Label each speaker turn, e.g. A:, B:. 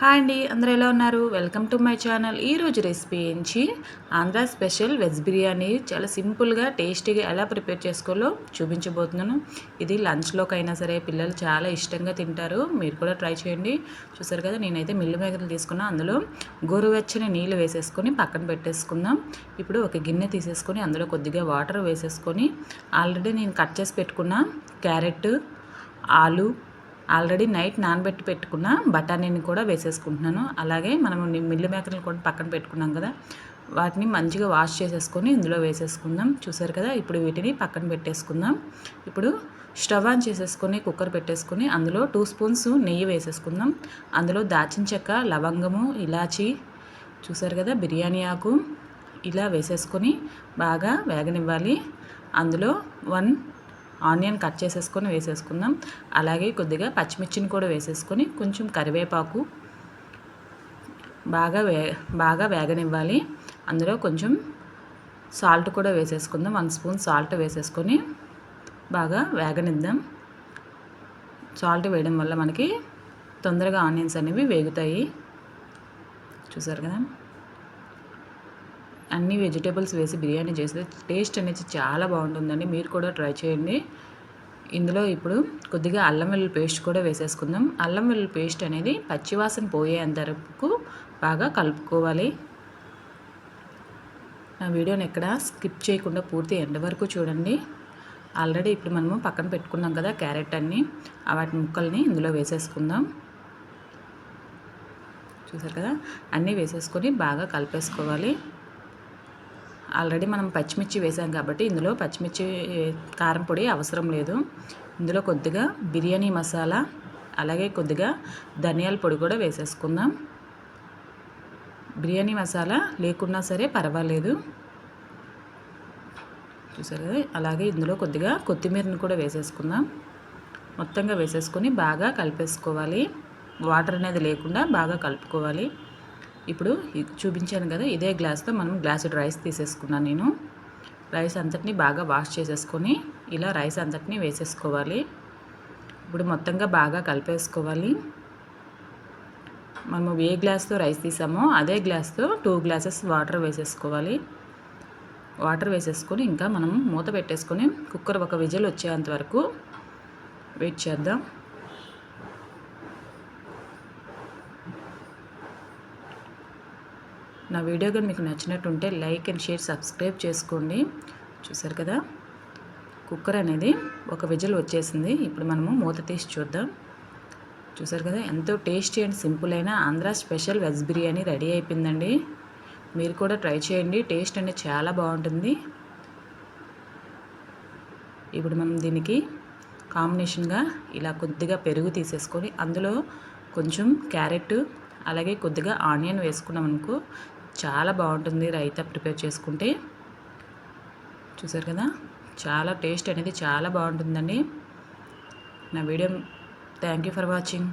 A: Hi అండి అందరూ ఎలా ఉన్నారు? Welcome to my channel. ఈరోజు రెసిపీ ఏంచి ఆంధ్ర స్పెషల్ వెజ్ బిర్యానీ. చాలా సింపుల్గా టేస్టీగా ఎలా ప్రిపేర్ చేసుకోవాలో చూపించబోతున్నాను. ఇది లంచ్లోకి అయినా సరే పిల్లలు చాలా ఇష్టంగా తింటారు. మీరు కూడా ట్రై చేయండి. చూసారు కదా నేనైతే మిల్లు మేకలు తీసుకున్నా. అందులో గోరువెచ్చని నీళ్ళు వేసేసుకొని పక్కన పెట్టేసుకుందాం. ఇప్పుడు ఒక గిన్నె తీసేసుకొని అందులో కొద్దిగా వాటర్ వేసేసుకొని ఆల్రెడీ నేను కట్ చేసి పెట్టుకున్న క్యారెట్ ఆలు ఆల్రెడీ నైట్ నానబెట్టి పెట్టుకున్న బఠానీని కూడా వేసేసుకుంటున్నాను. అలాగే మనం మిల్లు మేకర్లు కూడా పక్కన పెట్టుకున్నాం కదా వాటిని మంచిగా వాష్ చేసేసుకొని ఇందులో వేసేసుకుందాం. చూసారు కదా ఇప్పుడు వీటిని పక్కన పెట్టేసుకుందాం. ఇప్పుడు స్టవ్ ఆన్ చేసేసుకొని కుక్కర్ పెట్టేసుకొని అందులో టూ స్పూన్స్ నెయ్యి వేసేసుకుందాం. అందులో దాచిన చెక్క లవంగము ఇలాచి చూసారు కదా బిర్యానీ ఆకు ఇలా వేసేసుకొని బాగా వేగనివ్వాలి. అందులో వన్ ఆనియన్ కట్ చేసేసుకొని వేసేసుకుందాం. అలాగే కొద్దిగా పచ్చిమిర్చిని కూడా వేసేసుకొని కొంచెం కరివేపాకు బాగా వే బాగా వేగనివ్వాలి. అందులో కొంచెం సాల్ట్ కూడా వేసేసుకుందాం. వన్ స్పూన్ సాల్ట్ వేసేసుకొని బాగా వేగనిద్దాం. సాల్ట్ వేయడం వల్ల మనకి తొందరగా ఆనియన్స్ అనేవి వేగుతాయి. చూసారు కదా? అన్ని వెజిటేబుల్స్ వేసి బిర్యానీ చేస్తే టేస్ట్ అనేది చాలా బాగుంటుందండి. మీరు కూడా ట్రై చేయండి. ఇందులో ఇప్పుడు కొద్దిగా అల్లం వెల్లుల్లి పేస్ట్ కూడా వేసేసుకుందాం. అల్లం వెల్లుల్లి పేస్ట్ అనేది పచ్చివాసన పోయేంతవరకు బాగా కలుపుకోవాలి. నా వీడియోని ఎక్కడ స్కిప్ చేయకుండా పూర్తి ఎండ వరకు చూడండి. ఆల్రెడీ ఇప్పుడు మనము పక్కన పెట్టుకున్నాం కదా క్యారెట్ అన్ని. వాటి ముక్కల్ని ఇందులో వేసేసుకుందాం. చూసారు కదా? అన్నీ వేసేసుకొని బాగా కలిపేసుకోవాలి. ఆల్రెడీ మనం పచ్చిమిర్చి వేసాం కాబట్టి ఇందులో పచ్చిమిర్చి కారం పొడి అవసరం లేదు. ఇందులో కొద్దిగా బిర్యానీ మసాలా అలాగే కొద్దిగా ధనియాల పొడి కూడా వేసేసుకుందాం. బిర్యానీ మసాలా లేకున్నా సరే పర్వాలేదు. చూసారు? అలాగే ఇందులో కొద్దిగా కొత్తిమీరని కూడా వేసేసుకుందాం. మొత్తంగా వేసేసుకొని బాగా కలిపేసుకోవాలి. వాటర్ అనేది లేకుండా బాగా కలుపుకోవాలి. ఇప్పుడు చూపించాను కదా ఇదే గ్లాస్తో మనం గ్లాస్ రైస్ తీసేసుకున్నాను నేను. రైస్ అంతటిని బాగా వాష్ చేసేసుకొని ఇలా రైస్ అంతటిని వేసేసుకోవాలి. ఇప్పుడు మొత్తంగా బాగా కలిపేసుకోవాలి. మనము ఏ గ్లాస్తో రైస్ తీసామో అదే గ్లాస్తో టూ గ్లాసెస్ వాటర్ వేసేసుకోవాలి. వాటర్ వేసేసుకొని ఇంకా మనం మూత పెట్టేసుకొని కుక్కర్ ఒక విజిల్ వచ్చేంత వరకు వెయిట్ చేద్దాం. నా వీడియో కానీ మీకు నచ్చినట్టుంటే లైక్ అండ్ షేర్ సబ్స్క్రైబ్ చేసుకోండి. చూసారు కదా? కుక్కర్ అనేది ఒక విజిల్ వచ్చేసింది. ఇప్పుడు మనము మూత తీసి చూద్దాం. చూసారు కదా? ఎంతో టేస్టీ అండ్ సింపుల్ అయిన Andhra special veg biryani ready అయిపోయిందండి. మీరు కూడా ట్రై చేయండి. టేస్ట్ అనేది చాలా బాగుంటుంది. ఇప్పుడు మనం దీనికి కాంబినేషన్గా ఇలా కొద్దిగా పెరుగు తీసేసుకొని అందులో కొంచెం క్యారెట్ అలాగే కొద్దిగా ఆనియన్ వేసుకున్నాం అనుకో చాలా బాగుంటుంది రైతా ప్రిపేర్ చేసుకుంటే. చూసారు కదా? చాలా టేస్ట్ అనేది చాలా బాగుంటుందండి. నా video thank you for watching.